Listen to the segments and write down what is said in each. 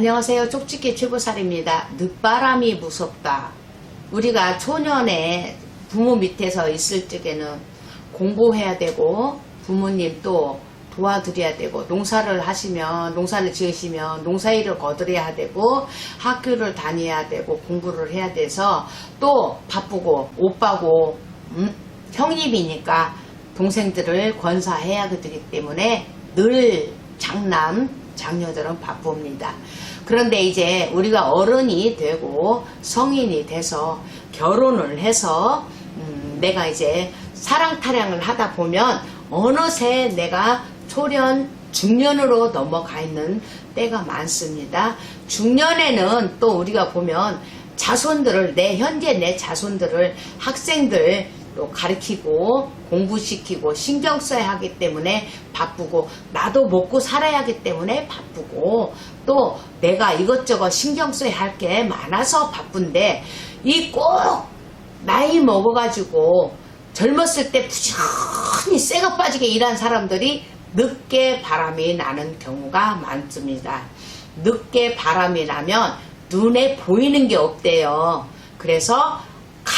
안녕하세요. 쪽집게 최보살입니다. 늦바람이 무섭다. 우리가 초년에 부모 밑에서 있을 적에는 공부해야 되고 부모님 또 도와드려야 되고 농사를 하시면 농사를 지으시면 농사일을 거들여야 되고 학교를 다녀야 되고 공부를 해야 돼서 또 바쁘고 오빠고 음, 형님이니까 동생들을 권사해야 되기 때문에 늘 장남 장녀들은 바쁩니다. 그런데 이제 우리가 어른이 되고 성인이 돼서 결혼을 해서 음, 내가 이제 사랑 타령을 하다 보면 어느새 내가 초년 중년으로 넘어가 있는 때가 많습니다. 중년에는 또 우리가 보면 자손들을 내 현재 내 자손들을 학생들 또 가르치고 공부시키고 신경 써야 하기 때문에 바쁘고 나도 먹고 살아야 하기 때문에 바쁘고 또 내가 이것저것 신경 써야 할 게 많아서 바쁜데 이 꼭 나이 먹어가지고 젊었을 때 부지런히 쇠가 빠지게 일한 사람들이 늦게 바람이 나는 경우가 많습니다. 늦게 바람이 나면 눈에 보이는 게 없대요. 그래서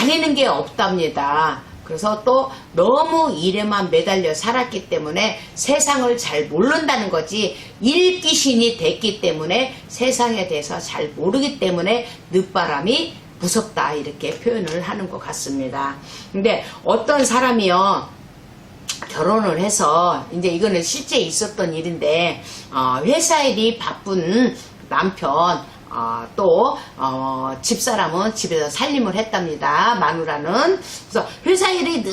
가리는 게 없답니다. 그래서 또 너무 일에만 매달려 살았기 때문에 세상을 잘 모른다는 거지 일귀신이 됐기 때문에 세상에 대해서 잘 모르기 때문에 늦바람이 무섭다 이렇게 표현을 하는 것 같습니다. 근데 어떤 사람이요 결혼을 해서 이제 이거는 실제 있었던 일인데 어, 회사 일이 바쁜 남편 어, 또 어, 집사람은 집에서 살림을 했답니다. 마누라는 그래서 회사 일이 늘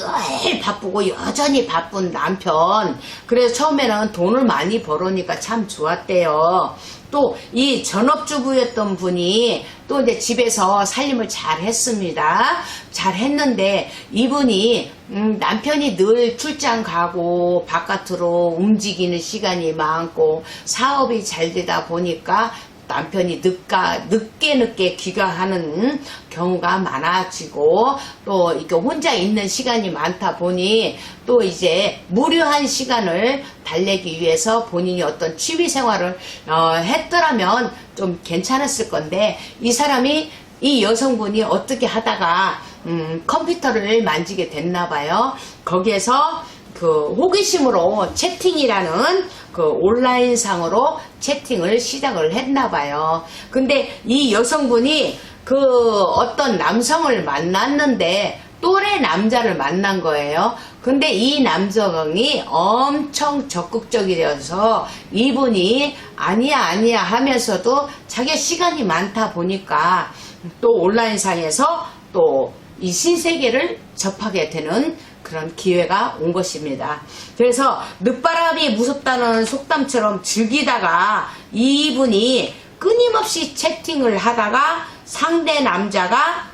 바쁘고 여전히 바쁜 남편 그래서 처음에는 돈을 많이 벌으니까 참 좋았대요. 또 이 전업주부였던 분이 또 이제 집에서 살림을 잘 했습니다. 잘 했는데 이분이 음, 남편이 늘 출장 가고 바깥으로 움직이는 시간이 많고 사업이 잘 되다 보니까 남편이 늦가, 늦게 늦게 귀가하는 경우가 많아지고 또 이렇게 혼자 있는 시간이 많다 보니 또 이제 무료한 시간을 달래기 위해서 본인이 어떤 취미 생활을 어, 했더라면 좀 괜찮았을 건데 이 사람이 이 여성분이 어떻게 하다가 음, 컴퓨터를 만지게 됐나 봐요. 거기에서 그 호기심으로 채팅이라는 그 온라인 상으로 채팅을 시작을 했나 봐요. 근데 이 여성분이 그 어떤 남성을 만났는데 또래 남자를 만난 거예요. 근데 이 남성이 엄청 적극적이어서 이분이 아니야 아니야 하면서도 자기 시간이 많다 보니까 또 온라인상에서 또 이 신세계를 접하게 되는 그런 기회가 온 것입니다. 그래서 늦바람이 무섭다는 속담처럼 즐기다가 이분이 끊임없이 채팅을 하다가 상대 남자가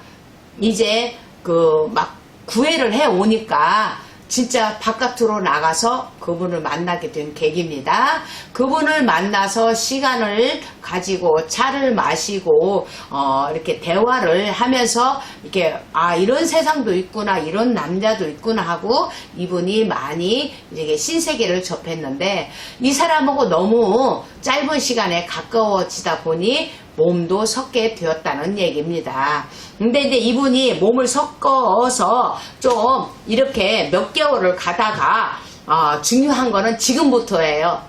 이제 그 막 구애를 해 오니까 진짜 바깥으로 나가서 그분을 만나게 된 계기입니다. 그분을 만나서 시간을 가지고 차를 마시고 어 이렇게 대화를 하면서 이렇게 아 이런 세상도 있구나 이런 남자도 있구나 하고 이분이 많이 이제 신세계를 접했는데 이 사람하고 너무 짧은 시간에 가까워지다 보니 몸도 섞게 되었다는 얘기입니다. 근데 이제 이분이 몸을 섞어서 좀 이렇게 몇 개월을 가다가 어, 중요한 거는 지금부터예요.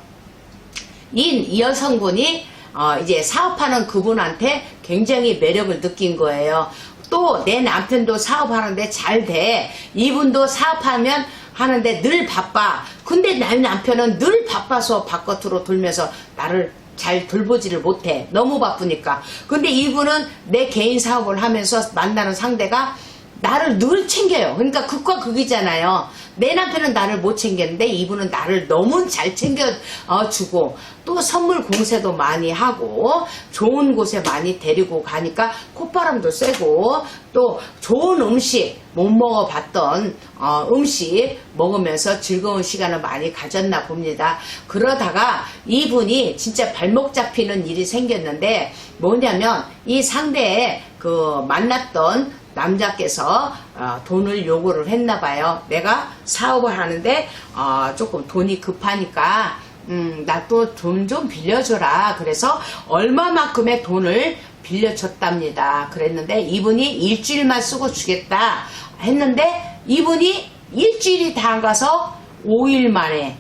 이, 이 여성분이 어, 이제 사업하는 그분한테 굉장히 매력을 느낀 거예요. 또 내 남편도 사업하는데 잘 돼. 이분도 사업하면 하는데 늘 바빠. 근데 내 남편은 늘 바빠서 바깥으로 돌면서 나를 잘 돌보지를 못해. 너무 바쁘니까. 근데 이분은 내 개인 사업을 하면서 만나는 상대가 나를 늘 챙겨요. 그러니까 극과 극이잖아요. 내 남편은 나를 못 챙겼는데 이분은 나를 너무 잘 챙겨주고 또 선물 공세도 많이 하고 좋은 곳에 많이 데리고 가니까 콧바람도 쐬고 또 좋은 음식 못 먹어봤던 어, 음식 먹으면서 즐거운 시간을 많이 가졌나 봅니다. 그러다가 이분이 진짜 발목 잡히는 일이 생겼는데 뭐냐면 이 상대에 그 만났던 남자께서 어, 돈을 요구를 했나 봐요. 내가 사업을 하는데 어, 조금 돈이 급하니까 음, 나 또 돈 좀 빌려줘라. 그래서 얼마만큼의 돈을 빌려줬답니다. 그랬는데 이분이 일주일만 쓰고 주겠다 했는데 이분이 일주일이 다 안 가서 5일 만에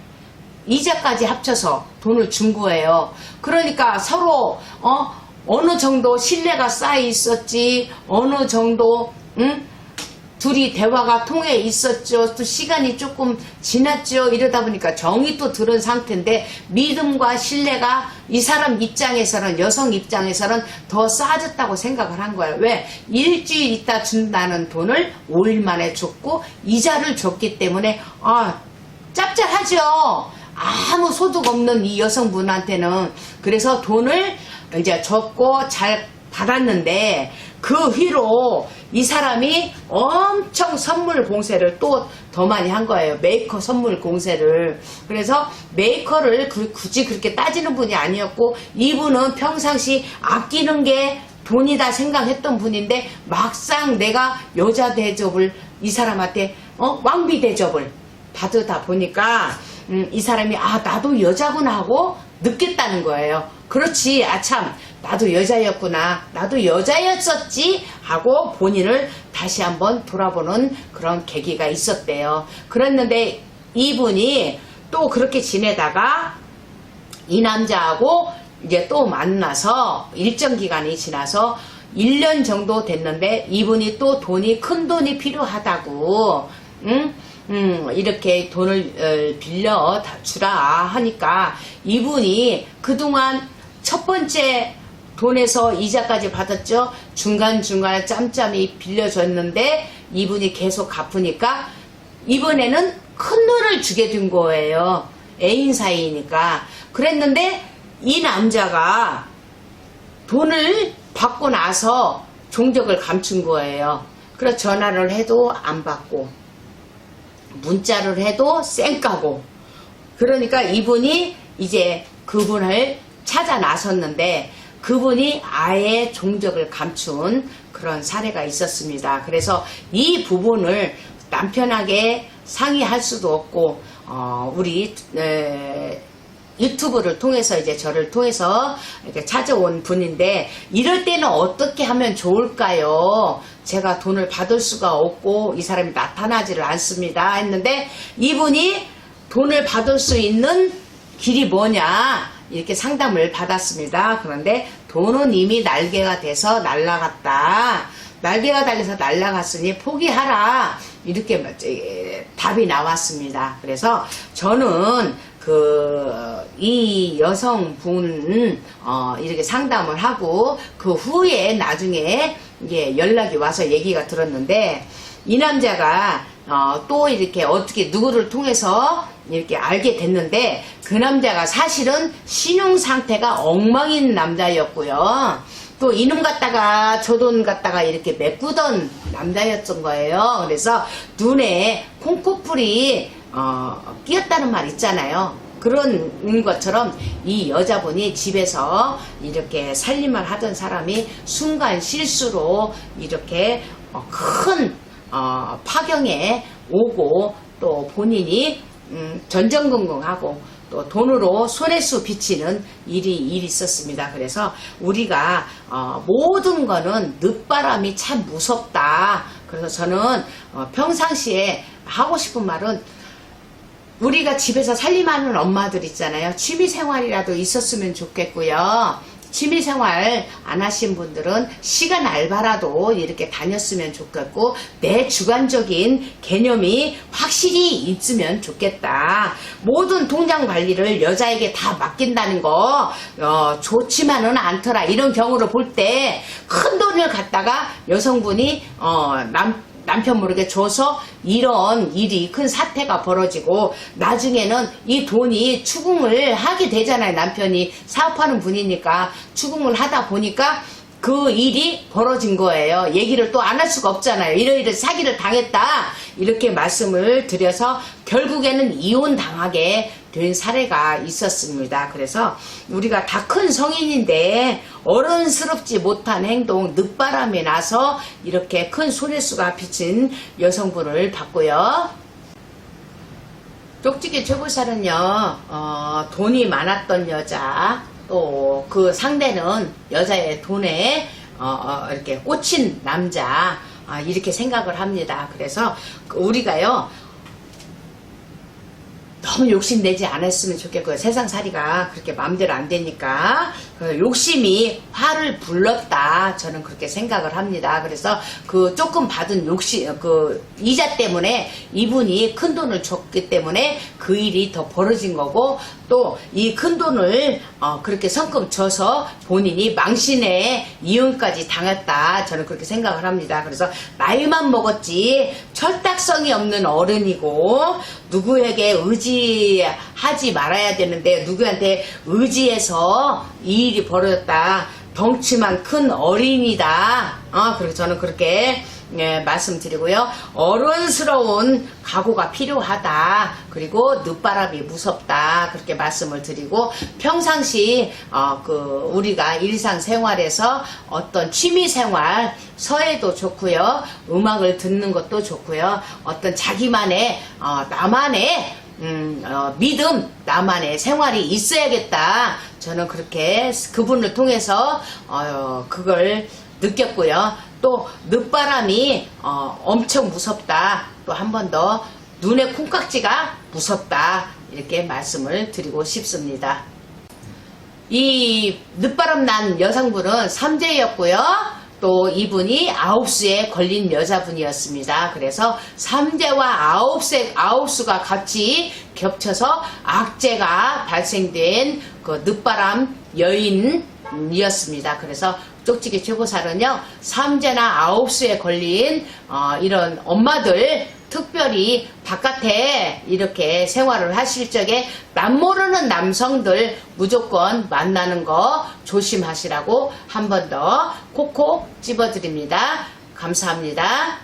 이자까지 합쳐서 돈을 준 거예요. 그러니까 서로 어 어느 정도 신뢰가 쌓여 있었지 어느 정도 응? 둘이 대화가 통해 있었죠. 또 시간이 조금 지났죠. 이러다 보니까 정이 또 들은 상태인데 믿음과 신뢰가 이 사람 입장에서는 여성 입장에서는 더 쌓아졌다고 생각을 한 거예요. 왜? 일주일 있다 준다는 돈을 5일 만에 줬고 이자를 줬기 때문에 아 짭짤하죠. 아무 소득 없는 이 여성분한테는 그래서 돈을 이제 줬고 잘 받았는데 그 후로 이 사람이 엄청 선물 공세를 또 더 많이 한 거예요. 메이커 선물 공세를. 그래서 메이커를 그- 굳이 그렇게 따지는 분이 아니었고 이분은 평상시 아끼는 게 돈이다 생각했던 분인데 막상 내가 여자 대접을 이 사람한테 어 왕비 대접을 받으다 보니까 음, 이 사람이 아 나도 여자구나 하고 느꼈다는 거예요. 그렇지 아참 나도 여자였구나 나도 여자였었지 하고 본인을 다시 한번 돌아보는 그런 계기가 있었대요. 그랬는데 이분이 또 그렇게 지내다가 이 남자하고 이제 또 만나서 일정 기간이 지나서 1년 정도 됐는데 이분이 또 돈이 큰 돈이 필요하다고 응? 음, 이렇게 돈을 어, 빌려 다 주라 하니까 이분이 그동안 첫 번째 돈에서 이자까지 받았죠. 중간중간에 짬짬이 빌려줬는데 이분이 계속 갚으니까 이번에는 큰 돈을 주게 된 거예요. 애인 사이니까. 그랬는데 이 남자가 돈을 받고 나서 종적을 감춘 거예요. 그래서 전화를 해도 안 받고 문자를 해도 쌩까고 그러니까 이분이 이제 그분을 찾아 나섰는데 그분이 아예 종적을 감춘 그런 사례가 있었습니다. 그래서 이 부분을 남편에게 상의할 수도 없고 어, 우리 에, 유튜브를 통해서 이제 저를 통해서 이렇게 찾아온 분인데 이럴 때는 어떻게 하면 좋을까요? 제가 돈을 받을 수가 없고 이 사람이 나타나지를 않습니다 했는데 이분이 돈을 받을 수 있는 길이 뭐냐 이렇게 상담을 받았습니다. 그런데 돈은 이미 날개가 돼서 날라갔다. 날개가 달려서 날라갔으니 포기하라. 이렇게 답이 나왔습니다. 그래서 저는 그, 이 여성분, 어, 이렇게 상담을 하고, 그 후에 나중에, 이게 연락이 와서 얘기가 들었는데, 이 남자가, 어, 또 이렇게 어떻게 누구를 통해서 이렇게 알게 됐는데, 그 남자가 사실은 신용 상태가 엉망인 남자였고요. 또 이놈 갖다가 저 돈 갖다가 이렇게 메꾸던 남자였던 거예요. 그래서 눈에 콩코풀이 어, 끼었다는 말 있잖아요. 그런 것처럼 이 여자분이 집에서 이렇게 살림을 하던 사람이 순간 실수로 이렇게 어, 큰 어, 파경에 오고 또 본인이 음, 전전긍긍하고 또 돈으로 손해수 비치는 일이 일이 있었습니다. 그래서 우리가 어, 모든 거는 늦바람이 참 무섭다. 그래서 저는 어, 평상시에 하고 싶은 말은 우리가 집에서 살림하는 엄마들 있잖아요. 취미 생활이라도 있었으면 좋겠고요. 취미 생활 안 하신 분들은 시간 알바라도 이렇게 다녔으면 좋겠고 내 주관적인 개념이 확실히 있으면 좋겠다. 모든 통장 관리를 여자에게 다 맡긴다는 거 어, 좋지만은 않더라. 이런 경우를 볼 때 큰 돈을 갖다가 여성분이 어, 남 남편 모르게 줘서 이런 일이 큰 사태가 벌어지고 나중에는 이 돈이 추궁을 하게 되잖아요. 남편이 사업하는 분이니까 추궁을 하다 보니까 그 일이 벌어진 거예요. 얘기를 또 안 할 수가 없잖아요. 이러이러 사기를 당했다. 이렇게 말씀을 드려서 결국에는 이혼 당하게 된 사례가 있었습니다. 그래서 우리가 다 큰 성인인데 어른스럽지 못한 행동, 늦바람에 나서 이렇게 큰 손해수가 비친 여성분을 봤고요. 쪽지기 최고살은요, 어, 돈이 많았던 여자, 또 그 상대는 여자의 돈에 어, 어, 이렇게 꽂힌 남자, 아, 이렇게 생각을 합니다. 그래서 그 우리가요, 너무 욕심내지 않았으면 좋겠고요. 세상살이가 그렇게 마음대로 안 되니까 그 욕심이 화를 불렀다. 저는 그렇게 생각을 합니다. 그래서 그 조금 받은 욕심 그 이자 때문에 이분이 큰 돈을 줬기 때문에 그 일이 더 벌어진 거고 또 이 큰 돈을 어, 그렇게 성금 줘서 본인이 망신에 이혼까지 당했다. 저는 그렇게 생각을 합니다. 그래서 나이만 먹었지 철딱성이 없는 어른이고 누구에게 의지 하지 말아야 되는데 누구한테 의지해서 이 일이 벌어졌다. 덩치만 큰 어린이다. 어, 그리고 저는 그렇게 예, 말씀드리고요. 어른스러운 각오가 필요하다. 그리고 늦바람이 무섭다. 그렇게 말씀을 드리고 평상시 어, 그 우리가 일상생활에서 어떤 취미생활 서예도 좋고요. 음악을 듣는 것도 좋고요. 어떤 자기만의 어, 나만의 음, 어, 믿음, 나만의 생활이 있어야겠다. 저는 그렇게 그분을 통해서, 어, 그걸 느꼈고요. 또, 늦바람이, 어, 엄청 무섭다. 또 한 번 더, 눈의 콩깍지가 무섭다. 이렇게 말씀을 드리고 싶습니다. 이 늦바람 난 여성분은 삼재였고요. 또 이분이 아홉 수에 걸린 여자분이었습니다. 그래서 삼재와 아홉 세 아홉 수가 같이 겹쳐서 악재가 발생된 그 늦바람 여인이었습니다. 그래서 쪽지기 최고살은요 삼재나 아홉 수에 걸린 어, 이런 엄마들 특별히 바깥에 이렇게 생활을 하실 적에 남 모르는 남성들 무조건 만나는 거 조심하시라고 한 번 더 콕콕 집어드립니다. 감사합니다.